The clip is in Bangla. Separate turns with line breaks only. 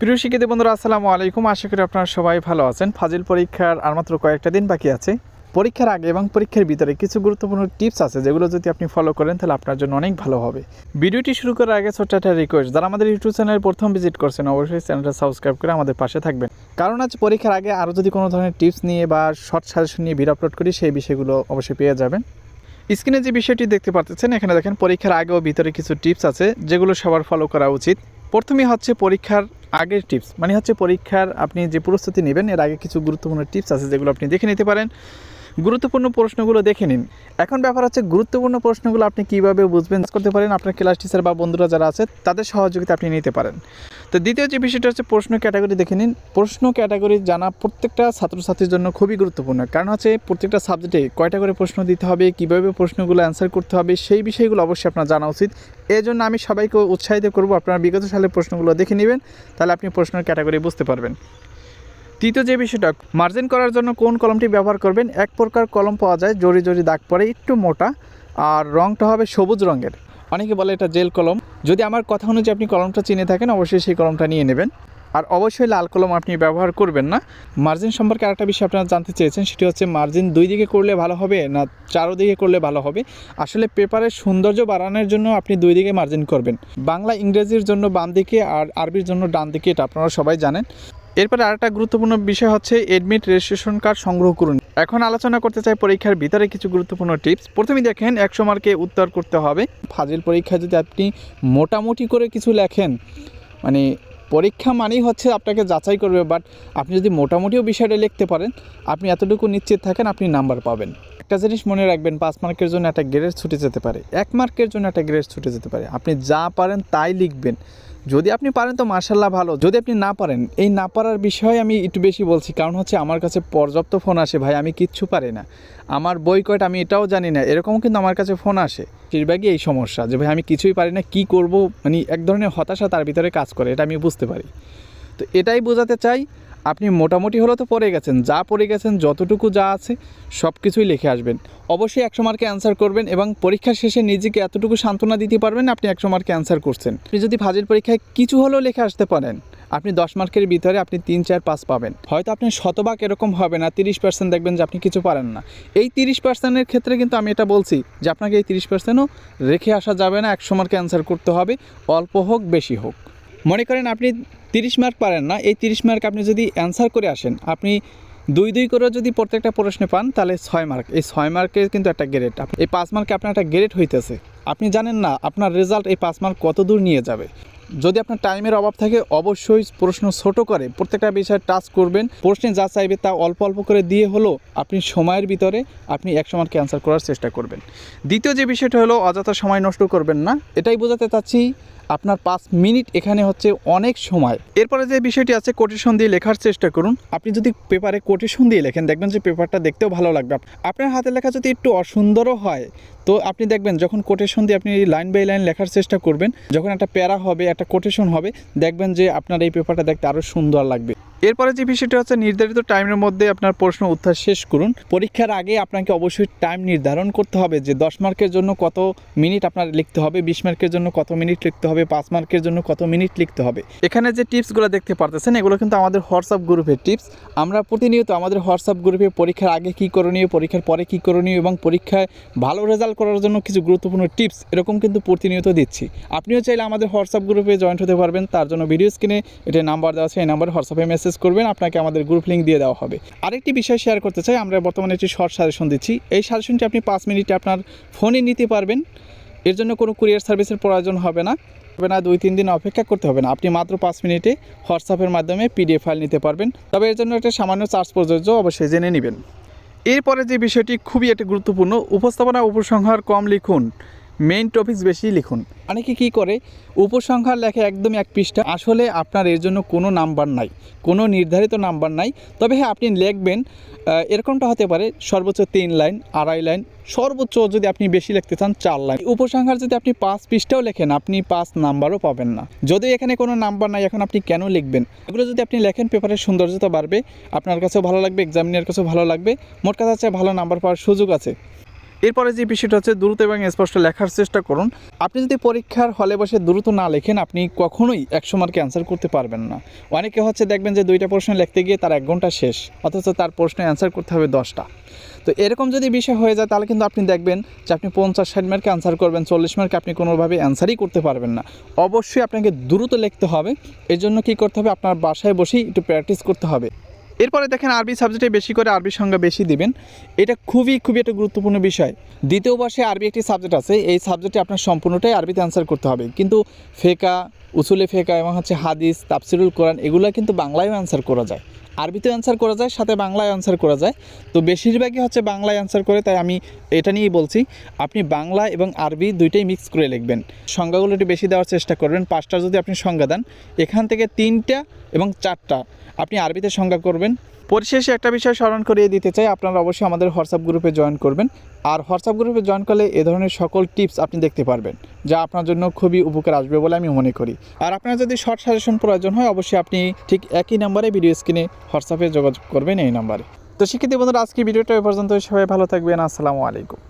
প্রিয় শিক্ষিত বন্ধুরা, আসসালামু আলাইকুম। আশা করি আপনারা সবাই ভালো আছেন। ফাজিল পরীক্ষার আর মাত্র কয়েকটা দিন বাকি আছে। পরীক্ষার আগে এবং পরীক্ষার ভিতরে কিছু গুরুত্বপূর্ণ টিপস আছে, যেগুলো যদি আপনি ফলো করেন, তাহলে আপনার জন্য অনেক ভালো হবে। ভিডিওটি শুরু করার আগে ছোট্ট একটা রিকোয়েস্ট যারা আমাদের ইউটিউব চ্যানেল প্রথম ভিজিট করছেন, অবশ্যই চ্যানেলটা সাবস্ক্রাইব করে আমাদের পাশে থাকবেন। কারণ আজ পরীক্ষার আগে আরও যদি কোনো ধরনের টিপস নিয়ে বা শর্ট সাজেশন নিয়ে ভিডিও আপলোড করি, সেই বিষয়গুলো অবশ্যই পেয়ে যাবেন। স্ক্রিনে যে বিষয়টি দেখতে পাচ্ছেন, এখানে দেখেন পরীক্ষার আগে ও ভিতরে কিছু টিপস আছে, যেগুলো সবার ফলো করা উচিত। প্রথমেই হচ্ছে পরীক্ষার আগের টিপস মানে হচ্ছে পরীক্ষার আপনি যে প্রস্তুতি নেবেন, এর আগে কিছু গুরুত্বপূর্ণ টিপস আছে যেগুলো আপনি দেখে নিতে পারেন। গুরুত্বপূর্ণ প্রশ্নগুলো দেখে নিন। এখন ব্যাপার হচ্ছে গুরুত্বপূর্ণ প্রশ্নগুলো আপনি কীভাবে বুঝবেন করতে পারেন। আপনার ক্লাস টিচার বা বন্ধুরা যারা আছে, তাদের সহযোগিতা আপনি নিতে পারেন। তো দ্বিতীয় যে বিষয়টা হচ্ছে প্রশ্ন ক্যাটাগরি দেখে নিন। প্রশ্ন ক্যাটাগরি জানা প্রত্যেকটা ছাত্রছাত্রীর জন্য খুবই গুরুত্বপূর্ণ। কারণ হচ্ছে প্রত্যেকটা সাবজেক্টে কয়টা করে প্রশ্ন দিতে হবে, কীভাবে প্রশ্নগুলো অ্যান্সার করতে হবে, সেই বিষয়গুলো অবশ্যই আপনার জানা উচিত। এই জন্য আমি সবাইকে উৎসাহিত করব, আপনারা বিগত সালের প্রশ্নগুলো দেখে নেবেন, তাহলে আপনি প্রশ্নের ক্যাটাগরি বুঝতে পারবেন। তৃতীয় যে বিষয়টা মার্জিন করার জন্য কোন কলমটি ব্যবহার করবেন? এক প্রকার কলম পাওয়া যায় জরি জরি দাগ পড়ে, একটু মোটা, আর রংটা হবে সবুজ রঙের। অনেকে বলে এটা জেল কলম। যদি আমার কথা অনুযায়ী আপনি কলমটা চিনে থাকেন, অবশ্যই সেই কলমটা নিয়ে নেবেন। আর অবশ্যই লাল কলম আপনি ব্যবহার করবেন না। মার্জিন সম্পর্কে আরেকটা বিষয় আপনারা জানতে চেয়েছেন, সেটি হচ্ছে মার্জিন দুই দিকে করলে ভালো হবে না চারোদিকে করলে ভালো হবে? আসলে পেপারের সৌন্দর্য বাড়ানোর জন্য আপনি দুই দিকে মার্জিন করবেন। বাংলা ইংরেজির জন্য বাম দিকে আর আরবির জন্য ডান দিকে, এটা আপনারা সবাই জানেন। এরপরে আরেকটা গুরুত্বপূর্ণ বিষয় হচ্ছে এডমিট রেজিস্ট্রেশন কার্ড সংগ্রহ করুন। এখন আলোচনা করতে চাই পরীক্ষার ভিতরে কিছু গুরুত্বপূর্ণ টিপস প্রথমে দেখেন, একশো মার্কে উত্তর করতে হবে। ফাজিল পরীক্ষায় যদি আপনি মোটামুটি করে কিছু লেখেন মানে পরীক্ষা মানেই হচ্ছে আপনাকে যাচাই করবে বাট আপনি যদি মোটামুটিও বিষয়টা লিখতে পারেন, আপনি এতটুকু নিশ্চিত থাকেন, আপনি নাম্বার পাবেন। একটা জিনিস মনে রাখবেন, পাঁচ মার্কের জন্য একটা গ্রেড ছুটে যেতে পারে। এক মার্কের জন্য একটা গ্রেড ছুটে যেতে পারে। আপনি যা পারেন তাই লিখবেন। যদি আপনি পারেন তো মার্শাল্লাহ ভালো। যদি আপনি না পারেন, এই না পারার বিষয়ে আমি একটু বেশি বলছি। কারণ হচ্ছে আমার কাছে পর্যাপ্ত ফোন আসে। ভাই, আমি কিচ্ছু পারি না। আমার বই কয়টা আমি এটাও জানি না। এরকমও কিন্তু আমার কাছে ফোন আসে। বেশিরভাগই এই সমস্যা যে, ভাই, আমি কিছুই পারি না। কি করব? মানে এক ধরনের হতাশা তার ভিতরে কাজ করে। এটা আমি বুঝতে পারি। তো এটাই বোঝাতে চাই আপনি মোটামুটি হলেও তো পড়ে গেছেন, যা পড়ে গেছেন, যতটুকু যা আছে সব কিছুই লিখে আসবেন। অবশ্যই একশো মার্কে অ্যান্সার করবেন এবং পরীক্ষার শেষে নিজেকে এতটুকু সান্ত্বনা দিতে পারবেন আপনি একশো মার্কে অ্যান্সার করছেন। আপনি যদি ফাজিল পরীক্ষায় কিছু হলেও লিখে আসতে পারেন, আপনি দশ মার্কের ভিতরে আপনি তিন, চার, পাঁচ পাবেন। হয়তো আপনি শতভাগ এরকম হবে না, তিরিশ পার্সেন্ট দেখবেন যে আপনি কিছু পারেন না। এই তিরিশ পার্সেন্টের ক্ষেত্রে কিন্তু আমি এটা বলছি যে আপনাকে এই তিরিশ পার্সেন্টও রেখে আসা যাবে না, একশো মার্কে অ্যান্সার করতে হবে, অল্প হোক, বেশি হোক। মনে করেন আপনি তিরিশ মার্ক পারেন না, এই তিরিশ মার্ক আপনি যদি অ্যান্সার করে আসেন, আপনি দুই দুই করে যদি প্রত্যেকটা প্রশ্নে পান, তাহলে ছয় মার্ক এই ছয় মার্কে কিন্তু একটা গ্রেড এই পাঁচ মার্কে আপনার একটা গ্রেড হইতেছে। আপনি জানেন না আপনার রেজাল্ট এই পাঁচ মার্ক কত দূর নিয়ে যাবে। যদি আপনার টাইমের অভাব থাকে, অবশ্যই প্রশ্ন ছোট করে প্রত্যেকটা বিষয়ে টাচ করবেন। প্রশ্নে যা চাইবে তা অল্প অল্প করে দিয়ে হলো আপনি সময়ের ভিতরে আপনি একশো মার্কে অ্যান্সার করার চেষ্টা করবেন। দ্বিতীয় যে বিষয়টা হলো, অযথা সময় নষ্ট করবেন না, এটাই বোঝাতে চাচ্ছি আপনার পাঁচ মিনিট এখানে হচ্ছে অনেক সময়। এরপরে যে বিষয়টি আছে কোটেশন দিয়ে লেখার চেষ্টা করুন। আপনি যদি পেপারে কোটেশন দিয়ে লেখেন, দেখবেন যে পেপারটা দেখতেও ভালো লাগবে। আপনার হাতে লেখা যদি একটু অসুন্দরও হয়, তো আপনি দেখবেন যখন কোটেশন দিয়ে আপনি লাইন বাই লাইন লেখার চেষ্টা করবেন, যখন একটা প্যারা হবে, একটা কোটেশন হবে, দেখবেন যে আপনার এই পেপারটা দেখতে আরও সুন্দর লাগবে। এরপরে যে বিষয়টা হচ্ছে নির্ধারিত টাইমের মধ্যে আপনার প্রশ্ন উত্তর শেষ করুন। পরীক্ষার আগে আপনাকে অবশ্যই টাইম নির্ধারণ করতে হবে যে দশ মার্কের জন্য কত মিনিট আপনার লিখতে হবে, বিশ মার্কের জন্য কত মিনিট লিখতে হবে, পাঁচ মার্কের জন্য কত মিনিট লিখতে হবে। এখানে যে টিপসগুলো দেখতে পারতেছেন, এগুলো কিন্তু আমাদের হোয়াটসঅ্যাপ গ্রুপের টিপস আমরা প্রতিনিয়ত আমাদের হোয়াটসঅ্যাপ গ্রুপে পরীক্ষার আগে কী করণীয়, পরীক্ষার পরে কী করণীয় এবং পরীক্ষায় ভালো রেজাল্ট করার জন্য কিছু গুরুত্বপূর্ণ টিপস এরকম কিন্তু প্রতিনিয়ত দিচ্ছি। আপনিও চাইলে আমাদের হোয়াটসঅ্যাপ গ্রুপে জয়েন্ট হতে পারবেন। তার জন্য ভিডিও স্ক্রিনে এটা নাম্বার দেওয়া আছে, এই নাম্বারে হোয়াটসঅ্যাপে মেসেজ করবেন, আপনাকে আমাদের গ্রুপ লিঙ্ক দিয়ে দেওয়া হবে। আরেকটি বিষয় শেয়ার করতে চাই, আমরা বর্তমানে একটি শর্ট সাজেশন দিচ্ছি। এই সাজেশনটি আপনি পাঁচ মিনিটে আপনার ফোনে নিতে পারবেন। এর জন্য কোনো কুরিয়ার সার্ভিসের প্রয়োজন হবে না। হবে না, দুই, তিন দিন অপেক্ষা করতে হবে না। আপনি মাত্র পাঁচ মিনিটে হোয়াটসঅ্যাপের মাধ্যমে পিডিএফ ফাইল নিতে পারবেন। তবে এর জন্য একটা সামান্য চার্জ প্রযোজ্য, অবশ্যই জেনে নেবেন। এরপরে যে বিষয়টি খুবই একটা গুরুত্বপূর্ণ, উপস্থাপনা উপসংহার কম লিখুন। মেইন টপিকস বেশি লিখুন। অনেকে কী করে, উপসংহার লেখে একদম এক পৃষ্ঠা, আসলে আপনার এর জন্য কোনো নাম্বার নাই, কোনো নির্ধারিত নাম্বার নাই, তবে হ্যাঁ আপনি লিখবেন এরকমটা হতে পারে, সর্বোচ্চ তিন লাইন, আড়াই লাইন, সর্বোচ্চ যদি আপনি বেশি লিখতে চান, চার লাইন। উপসংহার যদি আপনি পাঁচ পৃষ্ঠাও লেখেন, আপনি পাঁচ নাম্বারও পাবেন না। যদি এখানে কোনো নাম্বার নাই, এখন আপনি কেন লিখবেন? এগুলো যদি আপনি লেখেন, পেপারের সৌন্দর্যতা বাড়বে, আপনার কাছেও ভালো লাগবে এক্সামিনের কাছেও ভালো লাগবে, মোট কথা হচ্ছে ভালো নাম্বার পাওয়ার সুযোগ আছে। এরপরে যে বিষয়টা হচ্ছে দ্রুত এবং স্পষ্ট লেখার চেষ্টা করুন। আপনি যদি পরীক্ষার হলে বসে দ্রুত না লেখেন, আপনি কখনোই একশো মার্কে অ্যান্সার করতে পারবেন না। অনেকে হচ্ছে দেখবেন যে দুইটা প্রশ্ন লিখতে গিয়ে তার এক ঘণ্টা শেষ, অথচ তার প্রশ্নে অ্যান্সার করতে হবে দশটা। তো এরকম যদি বিষয় হয়ে যায়, তাহলে কিন্তু আপনি দেখবেন যে আপনি পঞ্চাশ, ষাট মার্কে অ্যান্সার করবেন, চল্লিশ মার্কে আপনি কোনোভাবে অ্যান্সারই করতে পারবেন না। অবশ্যই আপনাকে দ্রুত লিখতে হবে। এর জন্য কী করতে হবে? আপনার বাসায় বসেই একটু প্র্যাকটিস করতে হবে। এরপরে দেখেন আরবি সাবজেক্টে বেশি করে আরবি সংখ্যা বেশি দিবেন। এটা খুবই খুবই একটা গুরুত্বপূর্ণ বিষয়। দ্বিতীয় বর্ষে আরবি একটি সাবজেক্ট আছে। এই সাবজেক্টে আপনার সম্পূর্ণটাই আরবিতে অ্যান্সার করতে হবে। কিন্তু ফেকা, উসুলে ফেকা এবং হচ্ছে হাদিস, তাফসিরুল কোরআন এগুলো কিন্তু বাংলায়ও অ্যান্সার করা যায়। আরবিতেও অ্যান্সার করা যায়, সাথে বাংলায় অ্যান্সার করা যায়। তো বেশিরভাগই হচ্ছে বাংলায় অ্যান্সার করে, তাই আমি এটা নিয়েই বলছি। আপনি বাংলা এবং আরবি দুইটাই মিক্স করে লিখবেন। সংজ্ঞাগুলো একটু বেশি দেওয়ার চেষ্টা করবেন। পাঁচটা যদি আপনি সংজ্ঞা দেন, এখান থেকে তিনটা এবং চারটা। আপনি আরবিতে সংজ্ঞা করবেন। পরিশেষে একটা বিষয় স্মরণ করিয়ে দিতে চাই, আপনারা অবশ্যই আমাদের হোয়াটসঅ্যাপ গ্রুপে জয়েন করবেন। আর হোয়াটসঅ্যাপ গ্রুপে জয়েন করলে এ ধরনের সকল টিপস আপনি দেখতে পারবেন, যা আপনার জন্য খুবই উপকার আসবে বলে আমি মনে করি। আর আপনার যদি শর্ট সাজেশন প্রয়োজন হয়, অবশ্যই আপনি ঠিক একই নাম্বারে ভিডিও স্ক্রিনে হোয়াটসঅ্যাপে যোগাযোগ করবেন এই নাম্বারে। তো শিক্ষিত বন্ধুরা আজকে ভিডিওটা এ পর্যন্ত সবাই ভালো থাকবেন। আসসালামু আলাইকুম।